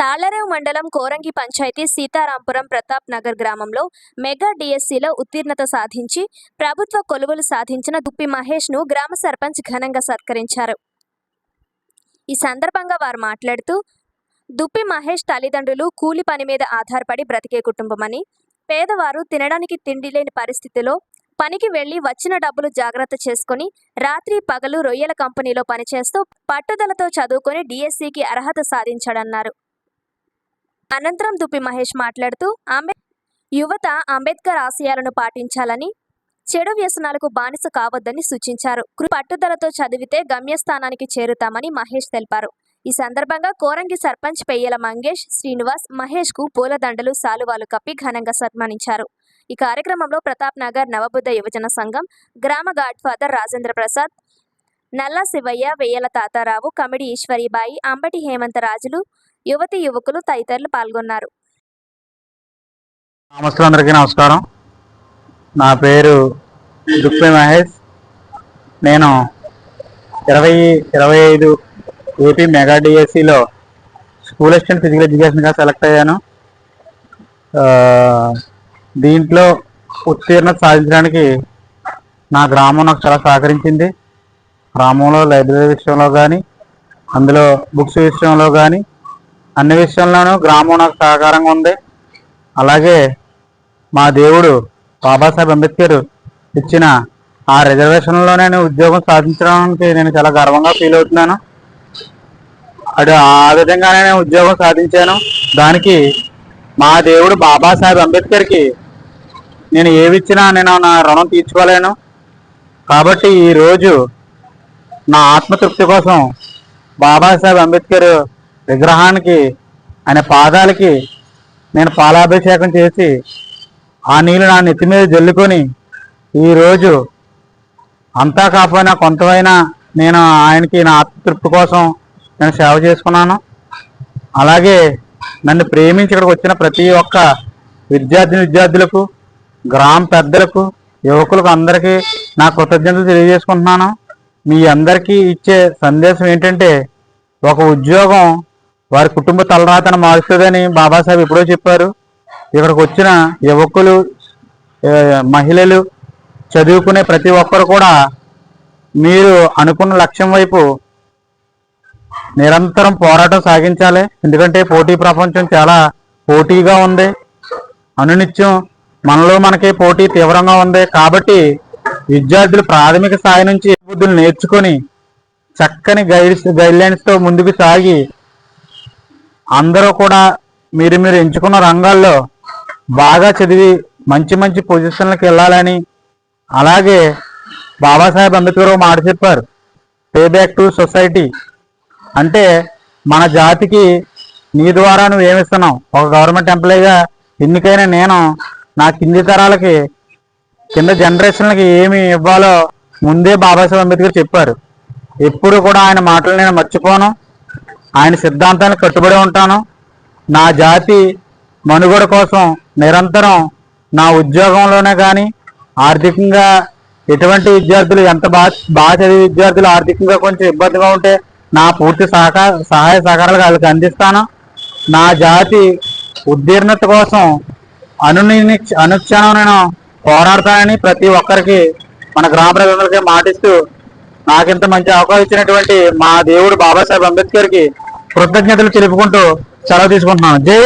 తాళ్ళరేవు మండలం కోరంగి పంచాయతీ సీతారాంపురం ప్రతాప్ నగర్ గ్రామంలో మెగా డిఎస్సిలో ఉత్తీర్ణత సాధించి ప్రభుత్వ కొలువులు సాధించిన దుప్పి మహేష్ను గ్రామ సర్పంచ్ ఘనంగా సత్కరించారు. ఈ సందర్భంగా వారు మాట్లాడుతూ దుప్పి మహేష్ తల్లిదండ్రులు కూలి పని మీద ఆధారపడి బ్రతికే కుటుంబమని పేదవారు తినడానికి తిండి లేని పరిస్థితిలో పనికి వెళ్ళి వచ్చిన డబ్బులు జాగ్రత్త చేసుకుని రాత్రి పగలు రొయ్యల కంపెనీలో పనిచేస్తూ పట్టుదలతో చదువుకొని డిఎస్సికి అర్హత సాధించాడన్నారు. అనంతరం దుప్పి మహేష్ మాట్లాడుతూ అంబే యువత అంబేద్కర్ ఆశయాలను పాటించాలని చెడు వ్యసనాలకు బానిస కావద్దని సూచించారు. పట్టుదలతో చదివితే గమ్యస్థానానికి చేరుతామని మహేష్ తెలిపారు. ఈ సందర్భంగా కోరంగి సర్పంచ్ పెయ్యల మంగేష్ శ్రీనివాస్ మహేష్కు పూలదండలు సాలువాలు కప్పి ఘనంగా సన్మానించారు. ఈ కార్యక్రమంలో ప్రతాప్ నగర్ నవబుద్ధ యువజన సంఘం గ్రామ గాడ్ ఫాదర్ రాజేంద్ర ప్రసాద్ నల్లా శివయ్య వెయ్యల తాతారావు కమిడి ఈశ్వరీబాయి అంబటి హేమంత రాజులు యువతి యువకులు తదితరులు పాల్గొన్నారు. నమస్కారం నమస్కారం. నా పేరు దుప్పి మహేష్. నేను ఇరవై ఇరవై ఐదు ఏపీ మెగా డిఎస్సిలో స్కూల్ అసిస్టెంట్ ఫిజికల్ ఎడ్యుకేషన్గా సెలెక్ట్ అయ్యాను. దీంట్లో ఉత్తీర్ణత సాధించడానికి నా గ్రామం నాకు చాలా సహకరించింది. గ్రామంలో లైబ్రరీ విషయంలో కానీ అందులో బుక్స్ విషయంలో కానీ అన్ని విషయంలోనూ గ్రామం నాకు సహకారంగా ఉంది. అలాగే మా దేవుడు బాబాసాహెబ్ అంబేద్కర్ ఇచ్చిన ఆ రిజర్వేషన్లో నేను ఉద్యోగం సాధించడానికి నేను చాలా గర్వంగా ఫీల్ అవుతున్నాను. అటు ఆ విధంగానే నేను ఉద్యోగం సాధించాను. దానికి మా దేవుడు బాబాసాహెబ్ అంబేద్కర్కి నేను ఏవిచ్చినా నేను నా రుణం తీర్చుకోలేను. కాబట్టి ఈరోజు నా ఆత్మతృప్తి కోసం బాబాసాహెబ్ అంబేద్కర్ విగ్రహానికి ఆయన పాదాలకి నేను పాలాభిషేకం చేసి ఆ నీళ్ళు నా నెత్తి మీద జల్లుకొని ఈరోజు అంతా కాకపోయినా కొంతమైనా నేను ఆయనకి నా ఆత్మతృప్తి కోసం నేను సేవ చేసుకున్నాను. అలాగే నన్ను ప్రేమించి ఇక్కడికి వచ్చిన ప్రతి ఒక్క విద్యార్థి విద్యార్థులకు గ్రామ పెద్దలకు యువకులకు అందరికీ నా కృతజ్ఞతలు తెలియజేసుకుంటున్నాను. మీ అందరికీ ఇచ్చే సందేశం ఏంటంటే ఒక ఉద్యోగం వారి కుటుంబ తలరాతను మారుస్తుందని బాబాసాహెబ్ ఎప్పుడో చెప్పారు. ఇక్కడికి వచ్చిన యువకులు మహిళలు చదువుకునే ప్రతి ఒక్కరు కూడా మీరు అనుకున్న లక్ష్యం వైపు నిరంతరం పోరాటం సాగించాలి. ఎందుకంటే పోటీ ప్రపంచం చాలా పోటీగా ఉంది. అనునిత్యం మనలో మనకి పోటీ తీవ్రంగా ఉంది. కాబట్టి విద్యార్థులు ప్రాథమిక స్థాయి నుంచి బుద్ధులు నేర్చుకొని చక్కని గైడ్స్ గైడ్లైన్స్తో ముందుకు సాగి అందరూ కూడా మీరు మీరు ఎంచుకున్న రంగాల్లో బాగా చదివి మంచి మంచి పొజిషన్లకు వెళ్ళాలని అలాగే బాబాసాహెబ్ అంబేద్కర్ మాట చెప్పారు. పే బ్యాక్ టు సొసైటీ అంటే మన జాతికి నీ ద్వారా నువ్వు ఏమిస్తున్నావు ఒక గవర్నమెంట్ ఎంప్లాయీగా ఎన్నికైనా నేను నా కింది తరాలకి కింద జనరేషన్లకి ఏమి ఇవ్వాలో ముందే బాబాసాహెబ్ అంబేద్కర్ చెప్పారు. ఎప్పుడు కూడా ఆయన మాటలు నేను మర్చిపోను. ఆయన సిద్ధాంతానికి కట్టుబడి ఉంటాను. నా జాతి మనుగడ కోసం నిరంతరం నా ఉద్యోగంలోనే కానీ ఆర్థికంగా ఎటువంటి విద్యార్థులు ఎంత బాగా బాగా చదివే విద్యార్థులు ఆర్థికంగా కొంచెం ఇబ్బందిగా ఉంటే నా పూర్తి సహకార సహాయ సహకారాలు వాళ్ళకి అందిస్తాను. నా జాతి ఉద్దీర్ణత కోసం అనుని అనుక్షణం నేను పోరాడతానని ప్రతి ఒక్కరికి మన గ్రామ ప్రజలందరికీ మాటిస్తూ నాకింత మంచి అవకాశం ఇచ్చినటువంటి మా దేవుడు బాబాసాహెబ్ అంబేద్కర్కి కృతజ్ఞతలు తెలుపుకుంటూ సెలవు తీసుకుంటున్నాను. జై